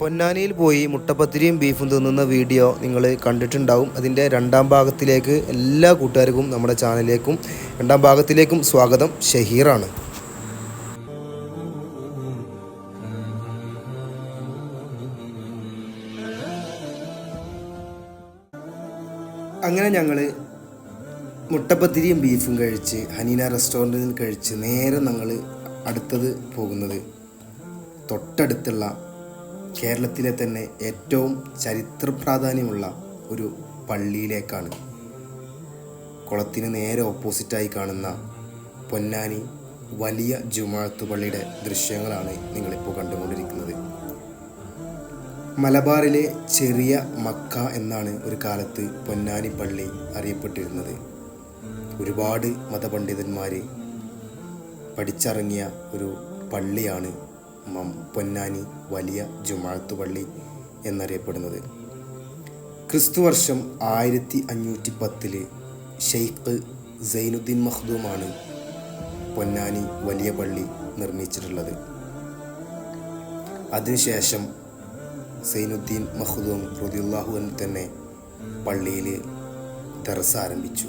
പൊന്നാനിയിൽ പോയി മുട്ടപ്പത്തിരിയും ബീഫും തിന്നുന്ന വീഡിയോ നിങ്ങൾ കണ്ടിട്ടുണ്ടാവും. അതിന്റെ രണ്ടാം ഭാഗത്തിലേക്ക് എല്ലാ കൂട്ടുകാർക്കും നമ്മുടെ ചാനലിലേക്കും രണ്ടാം ഭാഗത്തിലേക്കും സ്വാഗതം. ഷഹീറാണ്. അങ്ങനെ ഞങ്ങൾ മുട്ടപ്പത്തിരിയും ബീഫും കഴിച്ച് ഹനീന റെസ്റ്റോറന്റിൽ കഴിച്ച് നേരെ ഞങ്ങൾ അടുത്തത് പോകുന്നത് തൊട്ടടുത്തുള്ള കേരളത്തിലെ തന്നെ ഏറ്റവും ചരിത്ര പ്രാധാന്യമുള്ള ഒരു പള്ളിയിലേക്കാണ്. കുളത്തിന് നേരെ ഓപ്പോസിറ്റായി കാണുന്ന പൊന്നാനി വലിയ ജുമാഅത്ത് പള്ളിയുടെ ദൃശ്യങ്ങളാണ് നിങ്ങളിപ്പോൾ കണ്ടുകൊണ്ടിരിക്കുന്നത്. മലബാറിലെ ചെറിയ മക്ക എന്നാണ് ഒരു കാലത്ത് പൊന്നാനി പള്ളി അറിയപ്പെട്ടിരുന്നത്. ഒരുപാട് മതപണ്ഡിതന്മാർ പഠിച്ചിറങ്ങിയ ഒരു പള്ളിയാണ് പൊന്നാനി വലിയ ജുമാഅത്ത് പള്ളി എന്നറിയപ്പെടുന്നത്. ക്രിസ്തുവർഷം ആയിരത്തി അഞ്ഞൂറ്റി പത്തിൽ ഷെയ്ഖ് സൈനുദ്ദീൻ മഖ്ദൂമാണ് പൊന്നാനി വലിയ പള്ളി നിർമ്മിച്ചിട്ടുള്ളത്. അതിനുശേഷം സൈനുദ്ദീൻ മഹ്ദൂം റുദിയുല്ലാഹു തന്നെ പള്ളിയിൽ ദർസ് ആരംഭിച്ചു.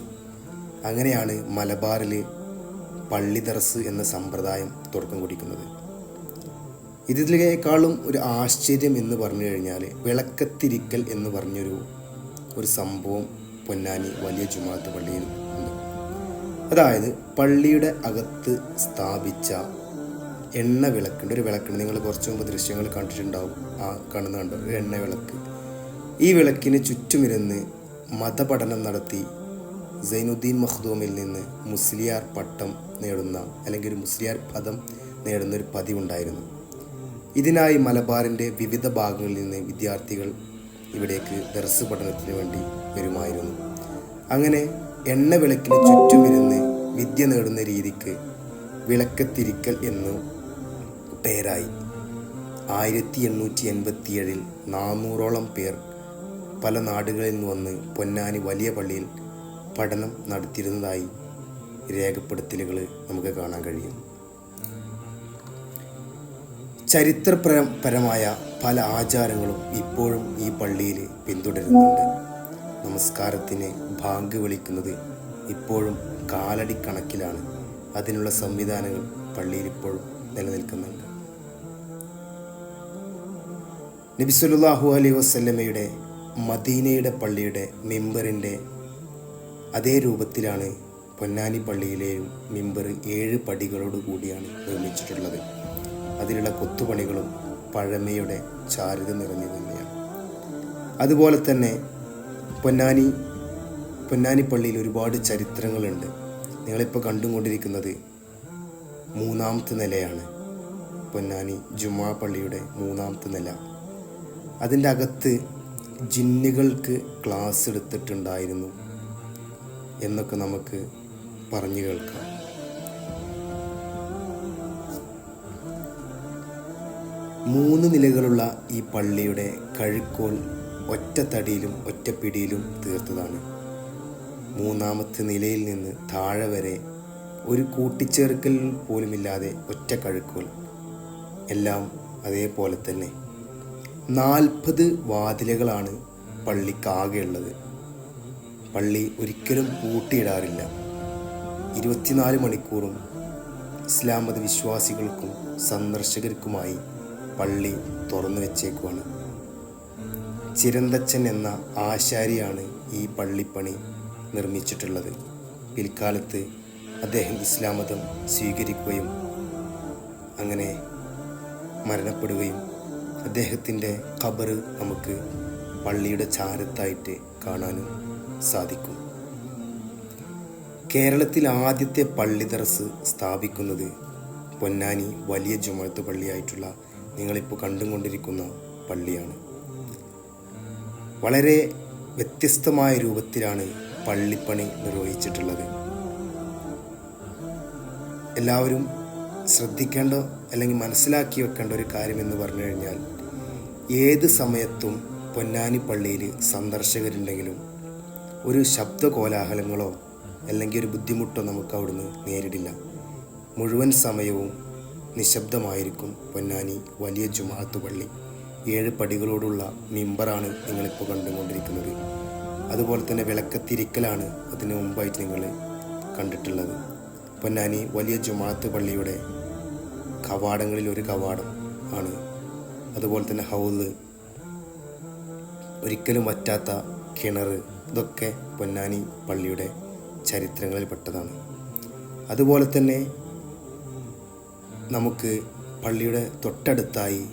അങ്ങനെയാണ് മലബാറിൽ പള്ളി ദർസ് എന്ന സമ്പ്രദായം തുടക്കം കുറിക്കുന്നത്. ഇതിലേക്കാളും ഒരു ആശ്ചര്യം എന്ന് പറഞ്ഞു കഴിഞ്ഞാൽ വിളക്കത്തിരിക്കൽ എന്ന് പറഞ്ഞൊരു ഒരു സംഭവം പൊന്നാനി വലിയ ജുമാത്ത് പള്ളിയിൽ ഉണ്ട്. അതായത് പള്ളിയുടെ അകത്ത് സ്ഥാപിച്ച എണ്ണ വിളക്കുണ്ട്. ഒരു വിളക്കുണ്ട്. നിങ്ങൾ കുറച്ച് മുമ്പ് ദൃശ്യങ്ങൾ കണ്ടിട്ടുണ്ടാവും. ആ കാണുന്ന കണ്ടോ? എണ്ണ വിളക്ക്. ഈ വിളക്കിന് ചുറ്റുമിരുന്ന് മതപഠനം നടത്തി സൈനുദ്ദീൻ മഖ്ദൂമിൽ നിന്ന് മുസ്ലിയാർ പട്ടം നേടുന്ന അല്ലെങ്കിൽ ഒരു മുസ്ലിയാർ പദം നേടുന്ന ഒരു പതിവുണ്ടായിരുന്നു. ഇതിനായി മലബാറിന്റെ വിവിധ ഭാഗങ്ങളിൽ നിന്ന് വിദ്യാർത്ഥികൾ ഇവിടേക്ക് ദർസ് പഠനത്തിന് വേണ്ടി വരുമായിരുന്നു. അങ്ങനെ എണ്ണ വിളക്കിന് ചുറ്റുമിരുന്ന് വിദ്യ നേടുന്ന രീതിക്ക് വിളക്കത്തിരിക്കൽ എന്നു പേരായി. ആയിരത്തി എണ്ണൂറ്റി എൺപത്തിയേഴിൽ നാനൂറോളം പേർ പല നാടുകളിൽ നിന്ന് വന്ന് പൊന്നാനി വലിയ പള്ളിയിൽ പഠനം നടത്തിയിരുന്നതായി രേഖപ്പെടുത്തലുകൾ നമുക്ക് കാണാൻ കഴിയും. ചരിത്രപരമായ പല ആചാരങ്ങളും ഇപ്പോഴും ഈ പള്ളിയിൽ പിന്തുടരുന്നുണ്ട്. നമസ്കാരത്തിന് ബാങ്ക് വിളിക്കുന്നത് ഇപ്പോഴും കാലടി കണക്കിലാണ്. അതിനുള്ള സംവിധാനങ്ങൾ പള്ളിയിൽ ഇപ്പോഴും നിലനിൽക്കുന്നുണ്ട്. നബി സല്ലല്ലാഹു അലൈഹി വസല്ലമയുടെ മദീനയുടെ പള്ളിയുടെ മെമ്പറിന്റെ അതേ രൂപത്തിലാണ് പൊന്നാനി പള്ളിയിലെയും മിമ്പർ ഏഴ് പടികളോട് കൂടിയാണ് നിർമ്മിച്ചിട്ടുള്ളത്. അതിലുള്ള കൊത്തുപണികളും പഴമയുടെ ചാരുത നിറഞ്ഞു തന്നെയാണ്. അതുപോലെ തന്നെ പൊന്നാനി പൊന്നാനി പള്ളിയിൽ ഒരുപാട് ചരിത്രങ്ങളുണ്ട്. നിങ്ങളിപ്പോൾ കണ്ടുകൊണ്ടിരിക്കുന്നത് മൂന്നാമത്തെ നിലയാണ്. പൊന്നാനി ജുമാ പള്ളിയുടെ മൂന്നാമത്തെ നില. അതിന്റെ അകത്ത് ജിന്നുകൾക്ക് ക്ലാസ് എടുത്തിട്ടുണ്ടായിരുന്നു എന്നൊക്കെ നമുക്ക് പറഞ്ഞു കേൾക്കാം. മൂന്ന് നിലകളുള്ള ഈ പള്ളിയുടെ കഴുക്കോൽ ഒറ്റത്തടിയിലും ഒറ്റപ്പിടിയിലും തീർത്തതാണ്. മൂന്നാമത്തെ നിലയിൽ നിന്ന് താഴെ വരെ ഒരു കൂട്ടിച്ചേർക്കൽ പോലുമില്ലാതെ ഒറ്റ കഴുക്കോൽ. എല്ലാം അതേപോലെ തന്നെ. നാൽപ്പത് വാതിലുകളാണ് പള്ളിക്കാകെയുള്ളത് പള്ളി ഒരിക്കലും പൂട്ടിയിടാറില്ല. ഇരുപത്തിനാല് മണിക്കൂറും ഇസ്ലാം മത വിശ്വാസികൾക്കും സന്ദർശകർക്കുമായി പള്ളി തുറന്നു വെച്ചേക്കുവാണ്. ചിരന്തച്ചൻ എന്ന ആശാരിയാണ് ഈ പള്ളിപ്പണി നിർമ്മിച്ചിട്ടുള്ളത്. പിൽക്കാലത്ത് അദ്ദേഹം ഇസ്ലാം മതം സ്വീകരിക്കുകയും അങ്ങനെ മരണപ്പെടുകയും അദ്ദേഹത്തിന്റെ ഖബറ് നമുക്ക് പള്ളിയുടെ ചാരത്തായിട്ട് കാണാനും സാധിക്കും. കേരളത്തിൽ ആദ്യത്തെ പള്ളിതറസ് സ്ഥാപിക്കുന്നത് പൊന്നാനി വലിയ ജുമഴത്ത് പള്ളിയായിട്ടുള്ള നിങ്ങളിപ്പോൾ കണ്ടുകൊണ്ടിരിക്കുന്ന പള്ളിയാണ്. വളരെ വ്യത്യസ്തമായ രൂപത്തിലാണ് പള്ളിപ്പണി നിർവഹിച്ചിട്ടുള്ളത്. എല്ലാവരും ശ്രദ്ധിക്കേണ്ട അല്ലെങ്കിൽ മനസ്സിലാക്കി വെക്കേണ്ട ഒരു കാര്യം എന്ന് പറഞ്ഞു കഴിഞ്ഞാൽ ഏത് സമയത്തും പൊന്നാനി പള്ളിയിൽ സന്ദർശകരുണ്ടെങ്കിലും ഒരു ശബ്ദ കോലാഹലങ്ങളോ അല്ലെങ്കിൽ ഒരു ബുദ്ധിമുട്ടോ നമുക്ക് അവിടുന്ന് നേരിടില്ല. മുഴുവൻ സമയവും നിശബ്ദമായിരിക്കും പൊന്നാനി വലിയ ജുമാഅത്ത് പള്ളി. ഏഴ് പടികളോടുള്ള മിമ്പറാണ് നിങ്ങളിപ്പോൾ കണ്ടുകൊണ്ടിരിക്കുന്നത്. അതുപോലെ തന്നെ വിളക്കത്തിരിക്കലാണ് അതിന് മുമ്പായിട്ട് നിങ്ങൾ കണ്ടിട്ടുള്ളത്. പൊന്നാനി വലിയ ജുമാഅത്ത് പള്ളിയുടെ കവാടങ്ങളിൽ ഒരു കവാടം ആണ്. അതുപോലെ തന്നെ ഹൗദ് ഒരിക്കലും വറ്റാത്ത കിണർ ഇതൊക്കെ പൊന്നാനി പള്ളിയുടെ ചരിത്രങ്ങളിൽ പെട്ടതാണ്. അതുപോലെ തന്നെ നമുക്ക് പള്ളിയുടെ തൊട്ടടുത്തായി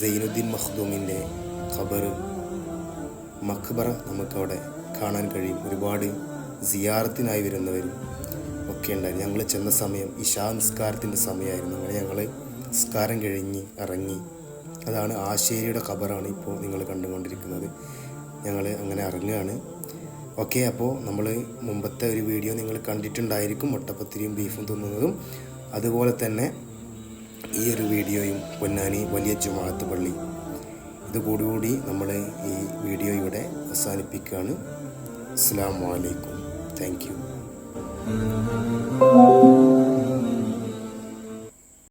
സൈനുദ്ദീൻ മഖ്ദൂമിന്റെ ഖബർ മഖ്ബറ നമുക്കവിടെ കാണാൻ കഴിയും. ഒരുപാട് സിയാറത്തിനായി വരുന്നവരും ഒക്കെ ഉണ്ടായിരുന്നു. ഞങ്ങൾ ചെന്ന സമയം ഇഷാ നിസ്കാരത്തിന്റെ സമയമായിരുന്നു. അങ്ങനെ ഞങ്ങൾ നിസ്കാരം കഴിഞ്ഞ് ഇറങ്ങി. അതാണ് ആശേരിയുടെ ഖബറാണ് ഇപ്പോൾ നിങ്ങൾ കണ്ടുകൊണ്ടിരിക്കുന്നത്. ഞങ്ങൾ അങ്ങനെ ഇറങ്ങുകയാണ്. ഓക്കെ അപ്പോൾ നമ്മൾ മുമ്പത്തെ ഒരു വീഡിയോ നിങ്ങൾ കണ്ടിട്ടുണ്ടായിരിക്കും. മുട്ടപ്പത്തിരിയും ബീഫും തിന്നുന്നതും. അതുപോലെ തന്നെ ഈ ഒരു വീഡിയോയും പൊന്നാനി വലിയ ജുമാഅത്ത് പള്ളി. ഇതുകൂടി നമ്മൾ ഈ വീഡിയോ ഇവിടെ അവസാനിപ്പിക്കുകയാണ്. അസ്സാം വലൈക്കും താങ്ക് യു.